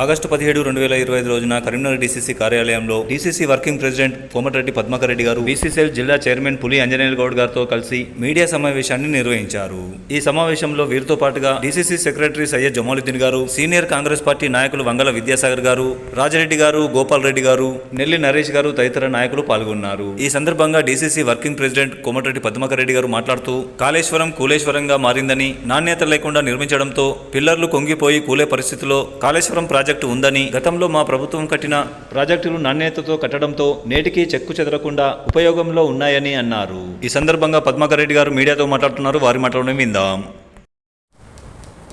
August పదిహేడు రెండు వేల ఇరవై ఐదు రోజున కరీంనగర్ డీసీసీ కార్యాలయంలో DCC working president Komatireddy Padmakar Reddy గారు బీసీసీఎల్ జిల్లా చైర్మన్ పులి అంజనేయుల గౌడ్ గారితో కలిసి మీడియా సమావేశాన్ని నిర్వహించారు. ఈ సమావేశంలో వీరితో పాటుగా డీసీసీ సెక్రటరీ సయ్యద్ జమాలుద్దీన్ గారు సీనియర్ కాంగ్రెస్ పార్టీ నాయకులు వంగల విద్యాసాగర్ గారు రాజరెడ్డి గారు గోపాల్ రెడ్డి గారు నెల్లి నరేష్ గారు తదితర నాయకులు పాల్గొన్నారు. ఈ సందర్భంగా DCC working president Komatireddy Padmakar Reddy గారు మాట్లాడుతూ కాళేశ్వరం కూలేశ్వరంగా మారిందని నాణ్యత లేకుండా నిర్మించడంతో పిల్లర్లు కొంగిపోయి కూలే పరిస్థితిలో కాళేశ్వరం ప్రాజెక్టు ఉందని గతంలో మా ప్రభుత్వం కట్టిన ప్రాజెక్టులు నాణ్యతతో కట్టడంతో నేటికి చెక్కు చెదరకుండా ఉపయోగంలో ఉన్నాయని అన్నారు. ఈ సందర్భంగా పద్మాకర్ రెడ్డి గారు మీడియాతో మాట్లాడుతున్నారు. వారి మాటలను విందాం.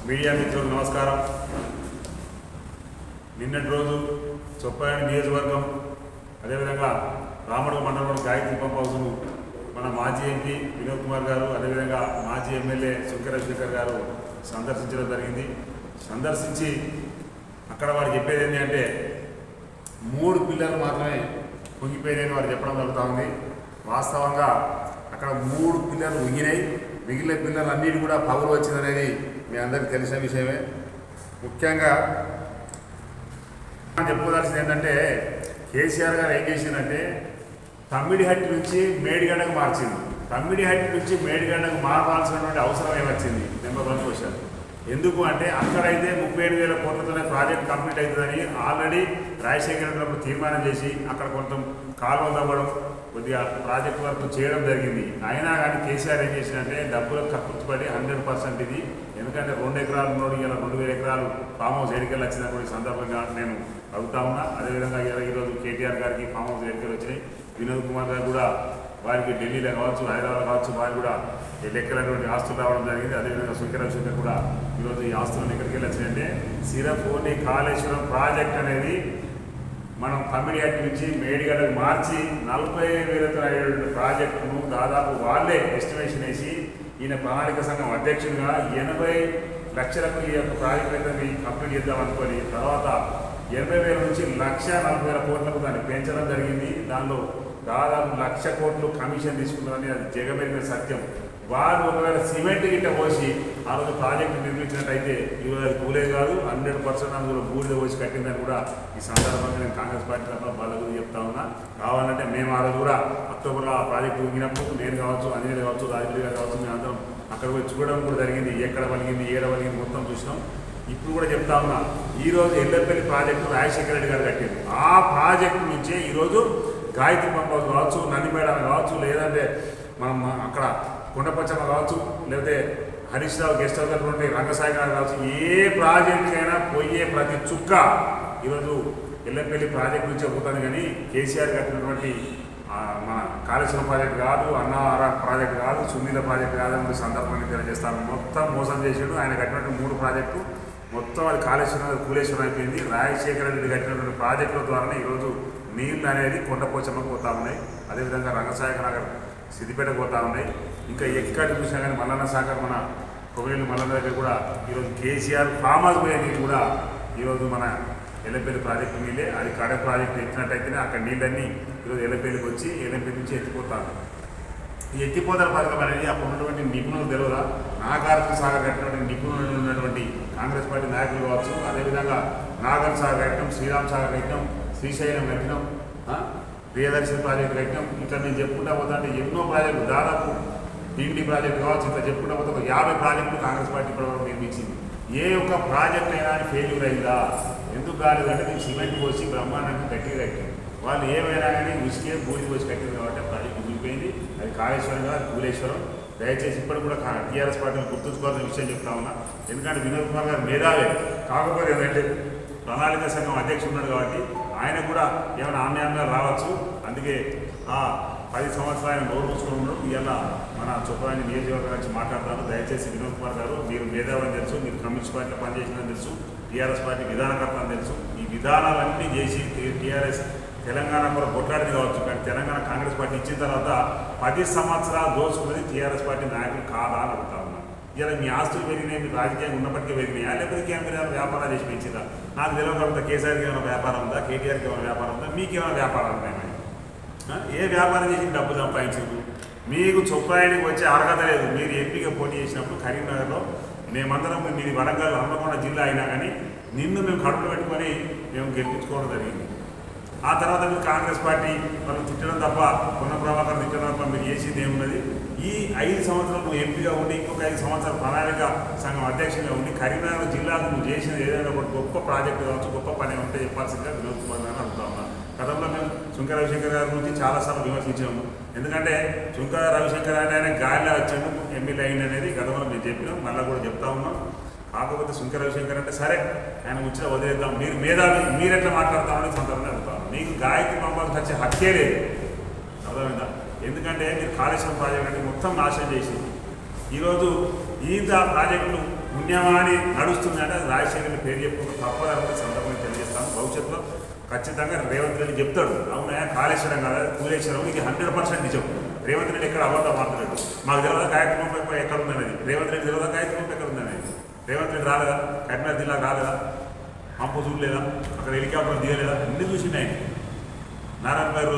మీడియా మిత్రులు నమస్కారం. నిన్నటి రోజు చొప్పాయని నియోజకవర్గం అదేవిధంగా రామడు మండలంలో గాయత్రి పంప్ హౌస్ను మన మాజీ ఎంపీ వినోద్ కుమార్ గారు అదేవిధంగా మాజీ ఎమ్మెల్యే శంకర శేఖర్ గారు సందర్శించడం జరిగింది. సందర్శించి అక్కడ వారు చెప్పేది ఏంటి అంటే మూడు పిల్లలు మాత్రమే కుంగిపోయినాయని వారు చెప్పడం జరుగుతూ ఉంది. వాస్తవంగా అక్కడ మూడు పిల్లలు ఉగినాయి మిగిలిన పిల్లలు అన్నిటి కూడా పవర్ వచ్చిందనేది మీ అందరికీ తెలిసిన విషయమే. ముఖ్యంగా మనం చెప్పుకోవాల్సింది ఏంటంటే కేసీఆర్ గారు ఏం చేసిందంటే తమ్మిడిహట్టి నుంచి మేడిగడ్డకు మార్చింది తమ్మిడిహట్టి నుంచి మేడిగడ్డకు మారవలసినటువంటి అవసరం ఏమొచ్చింది? నెంబర్ వన్ క్వశ్చన్ ఎందుకు అంటే అక్కడైతే ముప్పై ఏడు వేల కోట్లతోనే ప్రాజెక్ట్ కంప్లీట్ అవుతుందని ఆల్రెడీ రాజశేఖర రెడ్డి తీర్మానం చేసి అక్కడ కొంత కాలువ తవ్వడం కొద్దిగా ప్రాజెక్ట్ వర్క్ చేయడం జరిగింది. అయినా కానీ కేసీఆర్ ఏం చేసినంటే డబ్బులకు కక్కుర్తిపడి హండ్రెడ్ పర్సెంట్ ఇది. ఎందుకంటే రెండు ఎకరాలు ఉన్నోడు ఇలా రెండు వేల ఎకరాలు ఫామ్ హౌస్ ఎడికలు వచ్చినటువంటి సందర్భంగా నేను అడుగుతా ఉన్నా. అదేవిధంగా ఇలా ఈరోజు కేటీఆర్ గారికి ఫామ్ హౌస్ ఎడికలు వచ్చినాయి. వినోద్ కుమార్ గారు కూడా వారికి ఢిల్లీలో కావచ్చు హైదరాబాద్ కావచ్చు వారికి కూడా ఈ లెక్కలటువంటి ఆస్తులు రావడం జరిగింది. అదేవిధంగా సుఖర శంకర్ కూడా ఈరోజు ఈ ఆస్తులను ఎక్కడికి వెళ్ళొచ్చాయంటే వచ్చినాయంటే సిరప్ కాళేశ్వరం ప్రాజెక్ట్ అనేది మనం కమిడియాట్ నుంచి మేడిగడకు మార్చి నలభై వేలతో అయ్యేటువంటి ప్రాజెక్టును దాదాపు వాళ్ళే ఎస్టిమేషన్ వేసి ఈయన ప్రణాళిక సంఘం అధ్యక్షుడిగా ఎనభై లక్షలకు ఈ యొక్క ప్రాజెక్ట్ అయితే కంప్లీట్ చేద్దాం అనుకొని తర్వాత ఎనభై వేల నుంచి లక్ష నలభై వేల కోట్లకు దాన్ని పెంచడం జరిగింది. దానిలో దాదాపు లక్ష కోట్లు కమిషన్ తీసుకున్నారని అది జగమెరిగిన సత్యం. వారు ఒకవేళ సిమెంట్ గిట్ట పోసి ఆ రోజు ప్రాజెక్టు నిర్మించినట్టయితే ఈరోజు అది కూలే కాదు హండ్రెడ్ పర్సెంట్ అందులో బూడిద పోసి కట్టిందని కూడా ఈ సందర్భంగా నేను కాంగ్రెస్ పార్టీ తరఫున వాళ్ళ గురించి చెప్తా ఉన్నా. కావాలంటే మేము ఆ రోజు కూడా అక్టోబర్లో ఆ ప్రాజెక్టు ఊగినప్పుడు నేను కావచ్చు అనిల్ కావచ్చు రాజకీయ గారు కావచ్చు మేము అందరం అక్కడ పోయి చూడడం కూడా జరిగింది. ఎక్కడ వలిగింది ఏడ వలిగింది మొత్తం చూసినాం. ఇప్పుడు కూడా చెప్తా ఉన్నా ఈరోజు ఎల్లపల్లి ప్రాజెక్టు రాజశేఖర రెడ్డి గారు కట్టారు ఆ ప్రాజెక్టు నుంచే ఈరోజు గాయత్రి పంప కావచ్చు నందిమేడ కావచ్చు లేదంటే మనం అక్కడ కొండపచ్చమ్మ కావచ్చు లేకపోతే హరీష్ రావు గెస్ట్ హౌస్ అటువంటి రంగసాయి గారు కావచ్చు ఏ ప్రాజెక్ట్ అయినా పోయే ప్రతి చుక్క ఈరోజు ఎల్లంపల్లి ప్రాజెక్ట్ నుంచే పోతుంది కానీ కేసీఆర్ కట్టినటువంటి మన కాళేశ్వరం ప్రాజెక్ట్ కాదు అన్నవర ప్రాజెక్ట్ కాదు సునీల ప్రాజెక్ట్ కాదు అనే సందర్భాన్ని తెలియజేస్తాను. మొత్తం మోసం చేసాడు. ఆయన కట్టినటువంటి మూడు ప్రాజెక్టు మొత్తం అది కాళేశ్వరం కూలేశ్వరం అయిపోయింది. రాజశేఖర రెడ్డి కట్టినటువంటి ప్రాజెక్టుల ద్వారానే ఈరోజు నీళ్ళు అనేది కొండపోచమ్మకు పోతా ఉన్నాయి. అదేవిధంగా రంగసాగర్ నగర్ సిద్దిపేటకు పోతా ఉన్నాయి. ఇంకా ఎక్కడ చూసినా కానీ మల్లన్న సాగర్ మన కొవ్వేలు మల్లన్న దగ్గర కూడా ఈరోజు కేసీఆర్ ఫామ్ హౌస్ పోయే నీళ్ళు కూడా ఈరోజు మన ఎలంపేలి ప్రాజెక్టు నీళ్ళే. అది కడ ప్రాజెక్టు ఎత్తినట్టయితేనే అక్కడ నీళ్ళన్నీ ఈరోజు ఎలంపేలికి వచ్చి ఎలంపేలి నుంచి ఎత్తిపోతారు. ఈ ఎత్తిపోతల పథకం అనేది అప్పుడు ఉన్నటువంటి నిపుణులు తెలియదా నాగార్జున సాగర్ కట్టినటువంటి నిపుణులు ఉన్నటువంటి కాంగ్రెస్ పార్టీ నాయకులు కావచ్చు. అదేవిధంగా నాగార్జున సాగర్ కట్టడం శ్రీరామ్ సాగర్ కట్టడం శ్రీశైలం కట్టడం ప్రియదర్శి ప్రియదర్శిని ప్రాజెక్టు కట్టడం ఇట్లా నేను చెప్పుకుంటా పోతా అంటే ఎన్నో ప్రాజెక్టులు దాదాపు టీడీ ప్రాజెక్టు కావచ్చు ఇట్లా చెప్పుకుంటా పోతే ఒక యాభై ప్రాజెక్టులు కాంగ్రెస్ పార్టీ ఇప్పటివరకు నిర్మించింది. ఏ ఒక్క ప్రాజెక్ట్ అయినా ఫెయిల్యూర్ అయిందా? ఎందుకు కాలేదంటే నేను సిమెంట్ పోసి బ్రహ్మాండంగా గట్టిగా కట్టాను. వాళ్ళు ఏమైనా కానీ ఉసికే బూడి పోసి కట్టింది కాబట్టి ఆ ప్రాజెక్ట్ అది కాళేశ్వరం కాదు భూలేశ్వరం దయచేసి ఇప్పుడు కూడా టీఆర్ఎస్ పార్టీని గుర్తుంచుకోవాల్సిన విషయం చెప్తా ఉన్నా. ఎందుకంటే వినోద్ కుమార్ గారు మేధావే. కాకపోతే ఏంటంటే ప్రణాళిక సంఘం అధ్యక్షుడు ఉన్నాడు కాబట్టి ఆయన కూడా ఏమైనా ఆన్యాయంగా రావచ్చు. అందుకే ఆ పది సంవత్సరాలు ఆయన నోరు మూసుకున్నాడు ఇవాళ మన చొప్పరాని నియోజకవర్గం నుంచి మాట్లాడతారు. దయచేసి వినోద్ కుమార్ గారు మీరు మేధావని తెలుసు మీరు కమ్యూనిస్ట్ పార్టీలో పనిచేసిందని తెలుసు టీఆర్ఎస్ పార్టీ విధానకర్త అని తెలుసు. ఈ విధానాలన్నీ చేసి టీఆర్ఎస్ తెలంగాణ కూడా కొట్లాడింది కావచ్చు. కానీ తెలంగాణ కాంగ్రెస్ పార్టీ ఇచ్చిన తర్వాత పది సంవత్సరాలు దోచుకున్నది టీఆర్ఎస్ పార్టీ నాయకులు కాదా అని ఇలా మీ ఆస్తులు పెరిగినాయి మీ రాజకీయంగా ఉన్నప్పటికీ పెరిగినాయా? లేకపోతే కేంద్ర వ్యాపారాలు చేసి పెంచిందా నాకు తెలియకుండా కేసీఆర్కి ఏమైనా వ్యాపారం ఉందా? కేటీఆర్కి ఏమైనా వ్యాపారం ఉందా? మీకు ఏమైనా వ్యాపారాలు ఉన్నాయా ఏ వ్యాపారం చేసి డబ్బు సంపాదించదు. మీకు చొప్పాయడానికి వచ్చే అర్హత లేదు. మీరు ఎంపీగా పోటీ చేసినప్పుడు కరీంనగర్లో మేమందరం మీది వరంగల్ హన్మకొండ జిల్లా అయినా కానీ నిన్ను మేము కడుపులో పెట్టుకొని మేము గెలిపించుకోవడం జరిగింది. ఆ తర్వాత మీరు కాంగ్రెస్ పార్టీ మనం తిట్టడం తప్ప కొన్న ప్రభాకర్ తిట్టడం తప్ప మీరు చేసేది ఏమున్నది ఈ ఐదు సంవత్సరాలు నువ్వు ఎంపీగా ఉండి ఇంకొక ఐదు సంవత్సరాలు ప్రణాళిక సంఘం అధ్యక్షంగా ఉండి కరీంనగర్ జిల్లాకు నువ్వు చేసిన ఏదైనా ఒక గొప్ప ప్రాజెక్టు కావచ్చు గొప్ప పని ఉంటే చెప్పాల్సిందిగా వినోద్ కుమార్ గారిని అడుగుతా ఉన్నాను గతంలో మేము శుంకర రవిశంకర్ గారి గురించి చాలాసార్లు విమర్శించాము. ఎందుకంటే శుంకర రవిశంకర్ అంటే ఆయన గాలిలో వచ్చాడు ఎమ్మెల్యే అయింది అనేది గతంలో మేము చెప్పినాం మళ్ళీ కూడా చెప్తా ఉన్నాం. కాకపోతే శుంకర రవిశంకర్ అంటే సరే ఆయన వచ్చిన వదిలేద్దాం. మీరు మేధావి మీరు ఎట్లా మాట్లాడతామని సందర్భంగా అడుగుతాం మీకు గాయత్రి పంపాల్సి వచ్చే హక్కే లేదు అర్థమైందా? ఎందుకంటే మీరు కాళేశ్వరం ప్రాజెక్ట్ అంటే మొత్తం నాశనం చేసింది. ఈరోజు ఈత ప్రాజెక్టులు పుణ్యమాని నడుస్తుంది అంటే రాజశేఖర్ పేరు చెప్పుకుంటూ తప్పదని సందర్భం తెలియజేస్తాను. భవిష్యత్తులో ఖచ్చితంగా రేవంత్ రెడ్డి చెప్తాడు. అవునా? కాళేశ్వరం కదా కూలేశ్వరం ఇది హండ్రెడ్ పర్సెంట్ నిజం. రేవంత్ రెడ్డి ఎక్కడ అబద్ధం మాట్లాడు మాకు తెలియదు గాయత్రి ఎక్కడ ఉందనేది రేవంత్ రెడ్డి తెలియదు కార్యక్రమం ఎక్కడ ఉందనేది రేవంత్ రెడ్డి రాలేదా? కరీంనగర్ జిల్లా రాలేదా? పంపు చూడలేదా అక్కడ హెలికాప్టర్ దిగలేదా అన్ని చూసినాయి నారాయణ గారు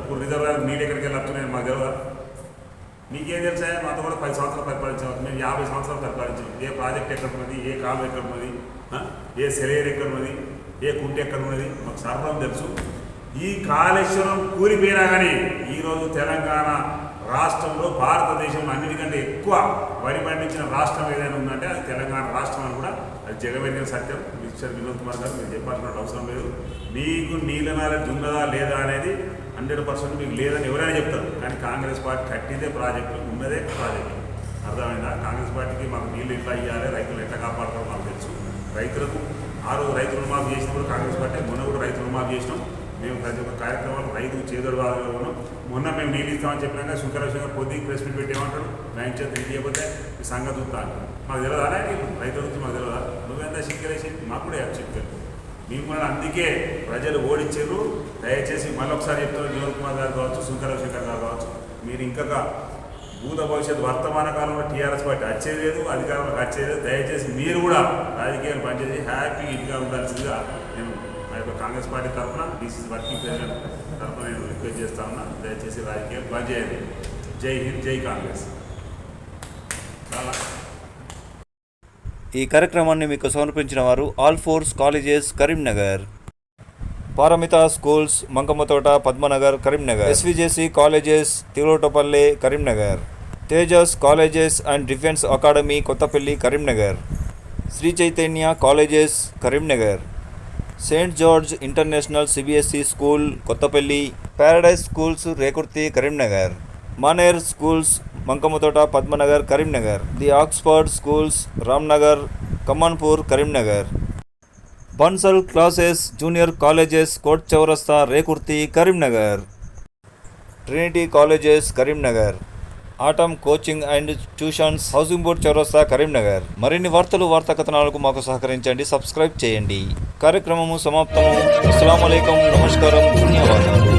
ఇప్పుడు రిజర్వ్ నీళ్ళు ఎక్కడికి వెళ్ళి వస్తున్నాయని మాకు తెలియదా మీకేం తెలుసా? మాతో కూడా పది సంవత్సరాలు పరిపాలించాం. మేము యాభై సంవత్సరాలు పరిపాలించాం. ఏ ప్రాజెక్ట్ ఎక్కడ ఉన్నది? ఏ కాలు ఎక్కడ ఉన్నది? ఏ సెలయర్ ఎక్కడ ఉన్నది? ఏ కుంట ఎక్కడ ఉన్నది? మాకు సర్వం తెలుసు. ఈ కాళేశ్వరం కూలిపోయినా కానీ ఈరోజు తెలంగాణ రాష్ట్రంలో భారతదేశంలో అన్నిటికంటే ఎక్కువ వరి పండించిన రాష్ట్రం ఏదైనా ఉందంటే అది తెలంగాణ రాష్ట్రం అది జగమెరిగిన సత్యం. మిస్టర్ వినోద్ కుమార్ గారు మీరు చెప్పాల్సిన అవసరం లేదు. మీకు నీళ్ళ నాలెడ్జ్ ఉన్నదా లేదా అనేది హండ్రెడ్ పర్సెంట్ మీకు లేదని ఎవరైనా చెప్తారు. కానీ కాంగ్రెస్ పార్టీ కట్టిందే ప్రాజెక్టు ఉన్నదే ప్రాజెక్టు. అర్థమైందా? కాంగ్రెస్ పార్టీకి మాకు నీళ్ళు ఎట్లా ఇవ్వాలి రైతులు ఎట్లా కాపాడతారో మాకు తెలుసు. రైతులకు ఆ రోజు రైతు రుణమాఫీ చేసినప్పుడు కాంగ్రెస్ పార్టీ మొన్న కూడా రైతు రుణమాఫీ చేసినాం. మేము ప్రతి ఒక్క కార్యక్రమాలు రైతు చేదోడు బాధలో ఉన్నాం. మొన్న మేము నీళ్ళు ఇస్తామని చెప్పినాక శుక్రశంకర్ పొద్దుకి ప్రెస్ మీట్ పెట్టేమంటాడు బ్యాంక్ చేత నీళ్ళు ఇవ్వకపోతే సంగతి చూస్తా అంటారు మాకు తెలియదా నీకు? రైతుల గురించి మాకు తెలియదా నువ్వెంత చిక్కలేసి? మాకు కూడా చిక్కలు మేము కూడా అందుకే ప్రజలు ఓడించారు. దయచేసి మళ్ళీ ఒకసారి చెప్తారు జీవన్ కుమార్ గారు కావచ్చు శంకర శంకర్ గారు కావచ్చు మీరు ఇంకా భూత భవిష్యత్తు వర్తమాన కాలంలో టీఆర్ఎస్ పార్టీ వచ్చేది లేదు అధికారంలోకి వచ్చేది లేదు దయచేసి మీరు కూడా రాజకీయాలు పనిచేసి హ్యాపీ ఇంటిగా ఉండాల్సిందిగా నేను మా యొక్క కాంగ్రెస్ పార్టీ తరఫున బీసీసీ వర్కింగ్ ప్రెసిడెంట్ తరఫున నేను రిక్వెస్ట్ చేస్తా ఉన్నా దయచేసి రాజకీయాలు పనిచేయండి జై హింద్ జై కాంగ్రెస్. చాలా ఈ కార్యక్రమాన్ని మీకు సమర్పించిన వారు Alphores colleges Karimnagar. Paramita schools Mankammathota Padmanagar Karimnagar. SVJC colleges Tiruvatapalle Karimnagar. Tejas colleges and defence academy Kothapalli Karimnagar. Sri Chaitanya colleges Karimnagar. Saint George international CBSE school Kothapalli. Paradise schools Rekurthi Karimnagar. Maner schools Mankammathota Padmanagar Karimnagar. The Oxford schools Ramnagar Kamanpur Karimnagar. Bansal classes junior colleges coat చౌరస్తా Rekurthi Karimnagar. Trinity colleges Karimnagar. Atom coaching and tuitions housing board చౌరస్తా కరీంనగర్. మరిన్ని వార్తలు వార్తా కథనాలకు మాకు సహకరించండి subscribe చేయండి. కార్యక్రమము సమాప్తము. అస్సలం నమస్కారం ధన్యవాదాలు.